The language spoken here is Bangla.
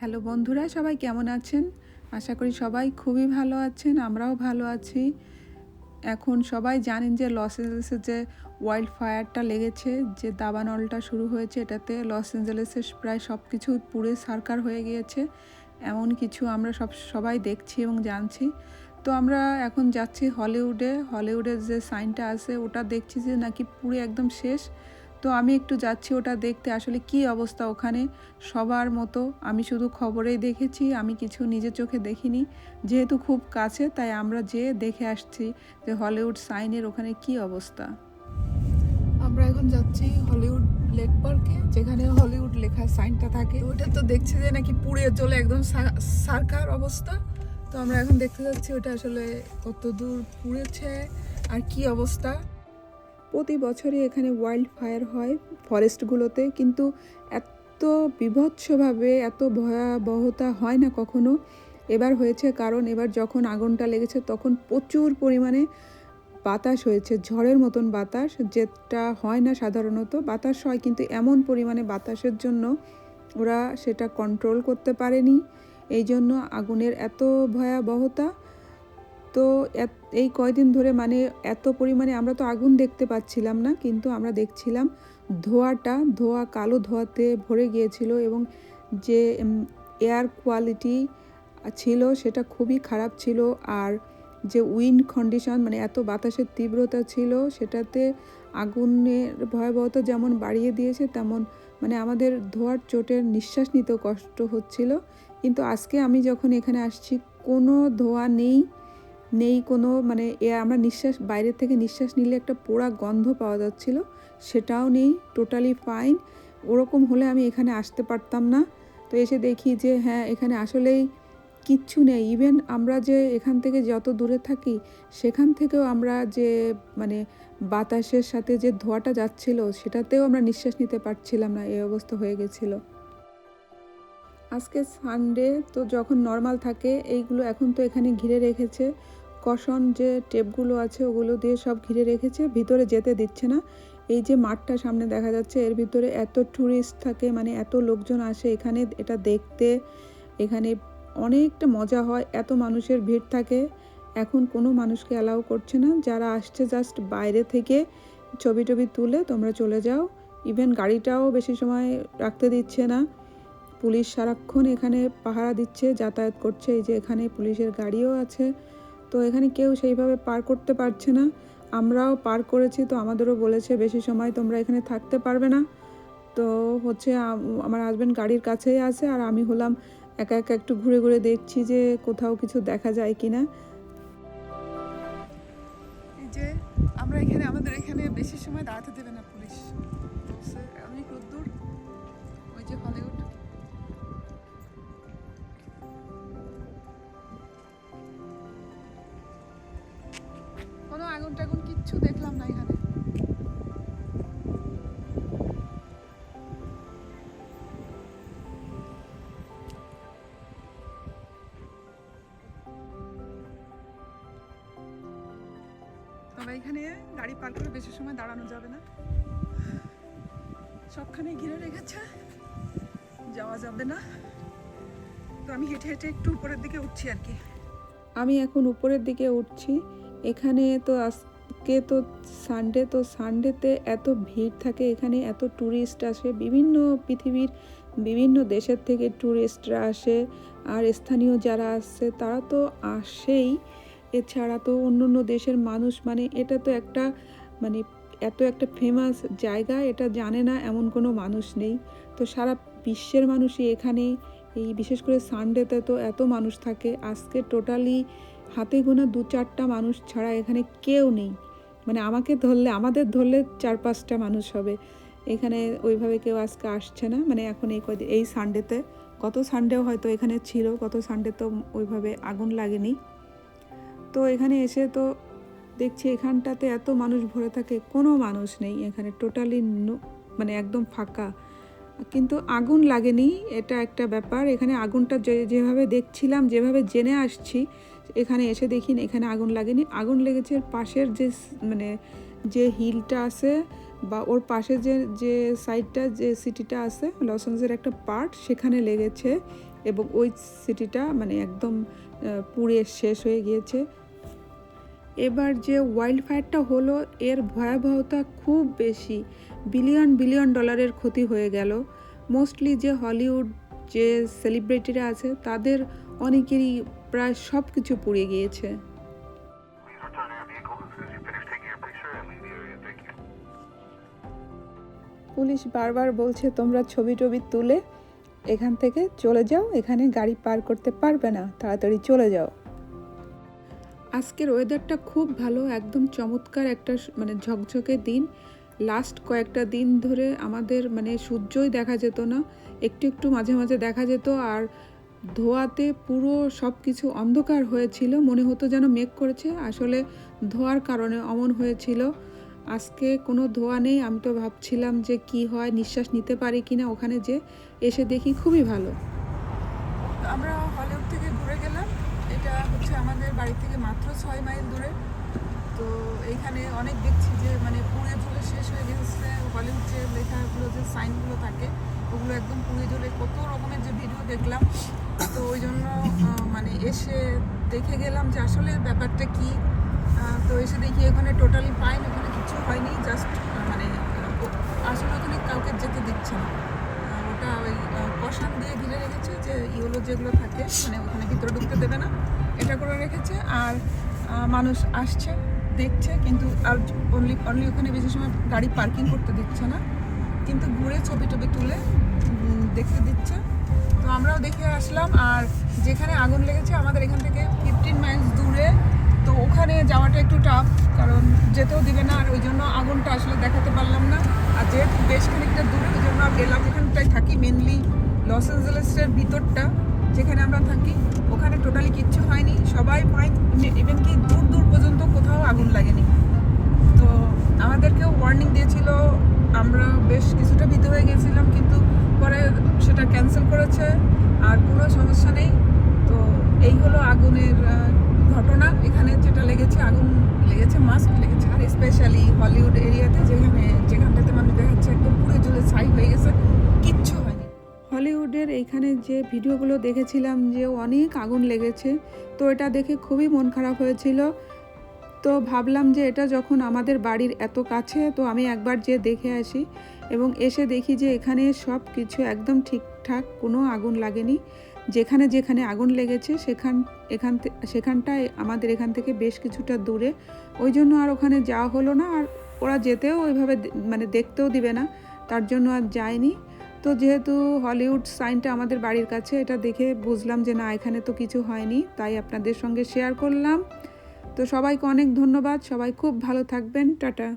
হ্যালো বন্ধুরা, সবাই কেমন আছেন? আশা করি সবাই খুবই ভালো আছেন, আমরাও ভালো আছি। এখন সবাই জানেন যে লস অ্যাঞ্জেলেসে যে ওয়াইল্ড ফায়ারটা লেগেছে, যে দাবানলটা শুরু হয়েছে, এটাতে লস অ্যাঞ্জেলেসের প্রায় সব কিছু পুড়ে সারকার হয়ে গিয়েছে। এমন কিছু আমরা সব, সবাই দেখছি এবং জানছি। তো আমরা এখন যাচ্ছি হলিউডে। হলিউডের যে সাইনটা আছে, ওটা দেখছি যে নাকি পুরো একদম শেষ। তো আমি একটু যাচ্ছি ওটা দেখতে, আসলে কি অবস্থা ওখানে? সবার মতো আমি শুধু খবরেই দেখেছি, আমি কিছু নিজের চোখে দেখিনি। যেহেতু খুব কাছে, তাই আমরা যেয়ে দেখে আসছি যে হলিউড সাইনের ওখানে কি অবস্থা। আমরা এখন যাচ্ছি হলিউড লেক পার্কে, যেখানে হলিউড লেখা সাইনটা থাকে। ওটা তো দেখছি যে নাকি পুড়ে চলে একদম সারকার অবস্থা। তো আমরা এখন দেখতে যাচ্ছি ওটা আসলে কত দূর পুড়েছে, আর কি অবস্থা। প্রতি বছরই এখানে ওয়াইল্ড ফায়ার হয় ফরেস্টগুলোতে কিন্তু এত বিভৎসভাবে, এত ভয়াবহতা হয় না কখনো। এবার হয়েছে কারণ, এবার যখন আগুনটা লেগেছে তখন প্রচুর পরিমাণে বাতাস হয়েছে, ঝড়ের মতন বাতাস, যেটা হয় না সাধারণত। বাতাস হয় কিন্তু এমন পরিমাণে বাতাসের জন্য ওরা সেটা কন্ট্রোল করতে পারেনি। এই জন্য আগুনের এত ভয়াবহতা তো এই কয়দিন ধরে মানে এত পরিমাণে আমরা তো আগুন দেখতে পাচ্ছিলাম না, কিন্তু আমরা দেখছিলাম ধোঁয়াটা, ধোঁয়া কালো ধোঁয়াতে ভরে গিয়েছিল এবং যে এয়ার কোয়ালিটি ছিল সেটা খুবই খারাপ ছিল আর যে উইন্ড কন্ডিশন মানে এত বাতাসের তীব্রতা ছিল সেটাতে আগুনের ভয়াবহতা যেমন বাড়িয়ে দিয়েছে তেমন মানে আমাদের ধোয়ার চোটের নিঃশ্বাস নিতেও কষ্ট হচ্ছিল। কিন্তু আজকে আমি যখন এখানে আসছি কোনো ধোয়া নেই। নেই কোনো মানে এ আমরা নিঃশ্বাস বাইরের থেকে নিঃশ্বাস নিলে একটা পোড়া গন্ধ পাওয়া যাচ্ছিল, সেটাও নেই টোটালি ফাইন ওরকম হলে আমি এখানে আসতে পারতাম না। তো এসে দেখি যে হ্যাঁ এখানে আসলেই কিচ্ছু নেই। ইভেন আমরা যে এখান থেকে যত দূরে থাকি, সেখান থেকেও আমরা যে মানে বাতাসের সাথে যে ধোঁয়াটা যাচ্ছিল, সেটাতেও আমরা নিঃশ্বাস নিতে পারছিলাম না, এই অবস্থা হয়ে গেছিল। আজকে সানডে তো যখন নর্মাল থাকে, এইগুলো এখন তো এখানে ঘিরে রেখেছে। কষন যে টেপগুলো আছে, ওগুলো দিয়ে সব ঘিরে রেখেছে, ভিতরে যেতে দিচ্ছে না। এই যে মাঠটা সামনে দেখা যাচ্ছে, এর ভিতরে এত ট্যুরিস্ট থাকে মানে এত লোকজন আসে, এখানে এটা দেখতে, এখানে অনেকটা মজা হয়, এত মানুষের ভিড় থাকে। এখন কোনো মানুষকে অ্যালাউ করছে না, যারা আসছে জাস্ট বাইরে থেকে ছবি টবি তুলে তোমরা চলে যাও। ইভেন গাড়িটাও বেশি সময় রাখতে দিচ্ছে না। পুলিশ সারাক্ষণ এখানে পাহারা দিচ্ছে, যাতায়াত করছে, এই যে এখানে পুলিশের গাড়িও আছে। তো এখানে কেউ সেইভাবে পার করতে পারছে না। আমরাও পার করেছি, তো আমাদেরও বলেছে বেশি সময় তোমরা এখানে থাকতে পারবে না। তো হচ্ছে আমার হাজব্যান্ড গাড়ির কাছেই আছে আর আমি হলাম একা একা একটু ঘুরে ঘুরে দেখছি যে কোথাও কিছু দেখা যায় কি না যে আমরা এখানে, আমাদের এখানে বেশি সময় দাঁড়াতে দেবে না পুলিশ। আমি ওই যে হলিউড কোনো আগুন টাগুন কিচ্ছু দেখলাম না এখানে। তবে এখানে গাড়ি পার করে বেশি সময় দাঁড়ানো যাবে না। সবখানে ঘিরে রেখেছে, যাওয়া যাবে না। তো আমি হেঁটে হেঁটে একটু উপরের দিকে উঠছি আর কি। আমি এখন উপরের দিকে উঠছি। এখানে তো আজকে তো সানডে তো সানডেতে এত ভিড় থাকে, এখানে এত ট্যুরিস্ট আসে, বিভিন্ন পৃথিবীর বিভিন্ন দেশের থেকে ট্যুরিস্টরা আসে, আর স্থানীয় যারা আসছে তারা তো আসেই। এছাড়া তো অন্য অন্য দেশের মানুষ মানে এটা তো একটা মানে এত একটা ফেমাস জায়গা, এটা জানে না এমন কোনো মানুষ নেই। তো সারা বিশ্বের মানুষই এখানে এই বিশেষ করে সানডেতে তো এত মানুষ থাকে, আজকে টোটালি হাতে গোনা দু চারটা মানুষ ছাড়া এখানে কেউ নেই। মানে আমাকে ধরলে, আমাদের ধরলে চার পাঁচটা মানুষ হবে। এখানে ওইভাবে কেউ আজকে আসছে না। মানে এখন এই কদিন এই সানডেতে গত সানডেও হয়তো এখানে ছিল, গত সানডে তো ওইভাবে আগুন লাগেনি। তো এখানে এসে তো দেখছি এখানটাতে এত মানুষ ভরে থাকে, কোনো মানুষ নেই এখানে টোটালি মানে একদম ফাঁকা। কিন্তু আগুন লাগেনি, এটা একটা ব্যাপার। এখানে আগুনটা যেভাবে দেখছিলাম, যেভাবে জেনে আসছি এখানে এসে দেখি এখানে আগুন লাগেনি। আগুন লেগেছে পাশের যে মানে যে হিলটা আছে বা ওর পাশে যে যে সাইডটা, যে সিটিটা আছে লস একটা পার্ট, সেখানে লেগেছে এবং ওই সিটিটা মানে একদম পুড়ে শেষ হয়ে গিয়েছে। এবার যে ওয়াইল্ড ফায়ারটা হলো, এর ভয়াবহতা খুব বেশি। বিলিয়ন বিলিয়ন ডলারের ক্ষতি হয়ে গেল। মোস্টলি যে হলিউড যে সেলিব্রিটিরা আছে, তাদের অনেকেরই প্রায় সব কিছু পুড়ে গিয়েছে. পুলিশ বারবার বলছে, তোমরা ছবি টবি তুলে এখান থেকে চলে যাও। এখানে গাড়ি পার করতে পারবে না। তাড়াতাড়ি চলে যাও। আজকের ওয়েদারটা খুব ভালো, একদম চমৎকার একটা মানে ঝকঝকে দিন। লাস্ট কয়েকটা দিন ধরে আমাদের মানে সূর্যই দেখা যেত না। একটু একটু মাঝে মাঝে দেখা যেত, আর ধোয়াতে পুরো সব কিছু অন্ধকার হয়েছিল। মনে হতো যেন মেঘ করেছে। আসলে ধোয়ার কারণে অমন হয়েছিল। আজকে কোনো ধোয়া নেই। আমি তো ভাবছিলাম যে কি হয়, নিঃশ্বাস নিতে পারি কি না ওখানে যে এসে দেখি খুবই ভালো। আমরা হলিউড থেকে ঘুরে গেলাম। এটা হচ্ছে আমাদের বাড়ি থেকে মাত্র ছয় মাইল দূরে। তো এইখানে অনেক দেখছি যে মানে পুড়ে ঝুলে শেষ হয়ে গেছে। হলিউড যে লেখাগুলো যে সাইনগুলো থাকে ওগুলো একদম পুড়ে ঝুলে কত রকমের যে ভিডিও দেখলাম। তো ওই জন্য মানে এসে দেখে গেলাম যে আসলে ব্যাপারটা কি। তো এসে দেখি এখানে টোটালি ফাইন ওখানে কিছু হয়নি জাস্ট মানে আসলে ওখানে কাউকে যেতে দিচ্ছে না। ওটা ওই কষান দিয়ে ঘিরে রেখেছে যে ইয়েলো যেগুলো থাকে মানে ওখানে ভিতরে ঢুকতে দেবে না, এটা করে রেখেছে। আর মানুষ আসছে, দেখছে, কিন্তু আর অনলি অনলি ওখানে বেশি সময় গাড়ি পার্কিং করতে দিচ্ছে না। কিন্তু ঘুরে ছবি টবি তুলে দেখতে দিচ্ছে। তো আমরাও দেখে আসলাম, আর যেখানে আগুন লেগেছে আমাদের এখান থেকে ফিফটিন মাইলস দূরে। তো ওখানে যাওয়াটা একটু টাফ কারণ যেতেও দিবে না, আর ওই জন্য আগুনটা আসলে দেখাতে পারলাম না। আর যেহেতু বেশ খানিকটা দূরে, ওই জন্য আর গেলাম যেখানটায় থাকি মেনলি লস অ্যাঞ্জেলেসের ভিতরটা, যেখানে আমরা থাকি। ওখানে টোটালি কিচ্ছু হয়নি। সবাই ফাইন ইভেন কি দূর দূর পর্যন্ত কোথাও আগুন লাগেনি। তো আমাদেরকেও ওয়ার্নিং দিয়েছিল আমরা বেশ কিছুটা ভীত হয়ে গেছিলাম, কিন্তু পরে সেটা ক্যান্সেল করেছে আর কোনো সমস্যা নেই। তো এই হলো আগুনের ঘটনা। এখানে যেটা লেগেছে, আগুন লেগেছে মাস্ক লেগেছে। আর স্পেশালি হলিউড এরিয়াতে যেখানে, যেখানটাতে মানুষ দেখাচ্ছে একদম পুরো জলে ছাই হয়ে গেছে, কিচ্ছু হয়নি। হলিউডের এইখানে যে ভিডিওগুলো দেখেছিলাম যে অনেক আগুন লেগেছে, তো এটা দেখে খুবই মন খারাপ হয়েছিল। তো ভাবলাম যে এটা যখন আমাদের বাড়ির এত কাছে, তো আমি একবার যে দেখে আসি এবং এসে দেখি যে এখানে সব কিছু একদম ঠিকঠাক, কোনো আগুন লাগেনি। যেখানে যেখানে আগুন লেগেছে, সেখান, এখান সেখানটায় আমাদের এখান থেকে বেশ কিছুটা দূরে। ওই জন্য আর ওখানে যাওয়া হলো না, আর ওরা যেতেও ওইভাবে মানে দেখতেও দিবে না, তার জন্য আর যায়নি। তো যেহেতু হলিউড সাইনটা আমাদের বাড়ির কাছে, এটা দেখে বুঝলাম যে না, এখানে তো কিছু হয়নি, তাই আপনাদের সঙ্গে শেয়ার করলাম। তো সবাইকে অনেক ধন্যবাদ। সবাই খুব ভালো থাকবেন। টাটা।